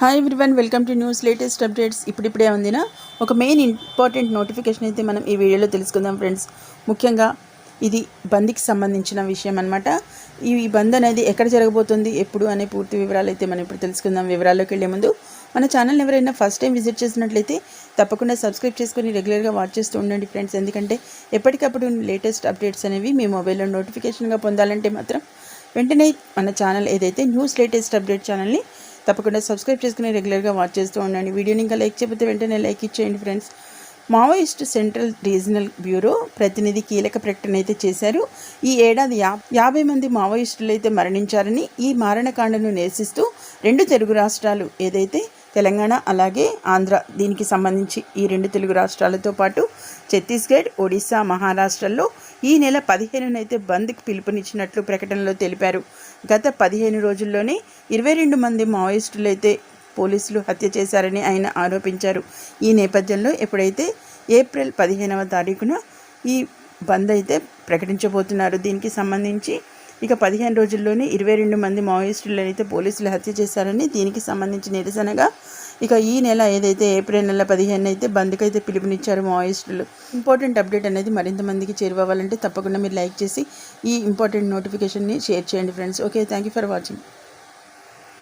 Hi everyone welcome to news latest updates ఇప్పుడిప్పుడే అందిన ఒక మెయిన్ ఇంపార్టెంట్ నోటిఫికేషన్ అయితే మనం ఈ వీడియోలో తెలుసుకుందాం ఫ్రెండ్స్ ముఖ్యంగా ఇది బంద్కి సంబంధించిన విషయం అనమాట ఈ బంద్ అనేది ఎక్కడ జరగబోతుంది ఎప్పుడు అనే పూర్తి వివరాలు అయితే మనం ఇప్పుడు తెలుసుకుందాం. వివరాల్లోకి వెళ్ళే ముందు మన ఛానల్ని ఎవరైనా ఫస్ట్ టైం విజిట్ చేసినట్లయితే తప్పకుండా సబ్స్క్రైబ్ చేసుకొని రెగ్యులర్గా వాచ్ చేస్తూ ఉండండి ఫ్రెండ్స్ ఎందుకంటే ఎప్పటికప్పుడు లేటెస్ట్ అప్డేట్స్ అనేవి మీ మొబైల్లో నోటిఫికేషన్గా పొందాలంటే మాత్రం వెంటనే మన ఛానల్ ఏదైతే న్యూస్ లేటెస్ట్ అప్డేట్ ఛానల్ని తప్పకుండా సబ్స్క్రైబ్ చేసుకుని రెగ్యులర్గా వాచ్ చేస్తూ ఉండండి. వీడియోని ఇంకా లైక్ చేయకపోతే వెంటనే లైక్ ఇచ్చేయండి friends Maoist central regional bureau ప్రతినిధి కీలక ప్రకటన అయితే చేశారు. ఈ ఏడాది యా యాభై మంది మావోయిస్టులు అయితే మరణించారని ఈ మారణకాండను నిరసిస్తూ రెండు తెలుగు రాష్ట్రాలు ఏదైతే తెలంగాణ అలాగే ఆంధ్ర. దీనికి సంబంధించి ఈ రెండు తెలుగు రాష్ట్రాలతో పాటు ఛత్తీస్గఢ్ ఒడిశా మహారాష్ట్రల్లో ఈ నెల పదిహేనునైతే బంద్కి పిలుపునిచ్చినట్లు ప్రకటనలో తెలిపారు. గత పదిహేను రోజుల్లోనే ఇరవై రెండు మంది మావోయిస్టులైతే పోలీసులు హత్య చేశారని ఆయన ఆరోపించారు. ఈ నేపథ్యంలో ఎప్పుడైతే ఏప్రిల్ పదిహేనవ తారీఖున ఈ బంద్ అయితే ప్రకటించబోతున్నారు. దీనికి సంబంధించి ఇక పదిహేను రోజుల్లోనే ఇరవై రెండు మంది మావోయిస్టులనైతే అయితే పోలీసులు హత్య చేశారని దీనికి సంబంధించి నిరసనగా ఇక ఈ నెల ఏదైతే ఏప్రిల్ నెల పదిహేను అయితే బంద్కి అయితే పిలుపునిచ్చారు మావోయిస్టులు. ఇంపార్టెంట్ అప్డేట్ అనేది మరింత మందికి చేరువవ్వాలంటే తప్పకుండా మీరు లైక్ చేసి ఈ ఇంపార్టెంట్ నోటిఫికేషన్ని షేర్ చేయండి friends. Okay thank you for watching.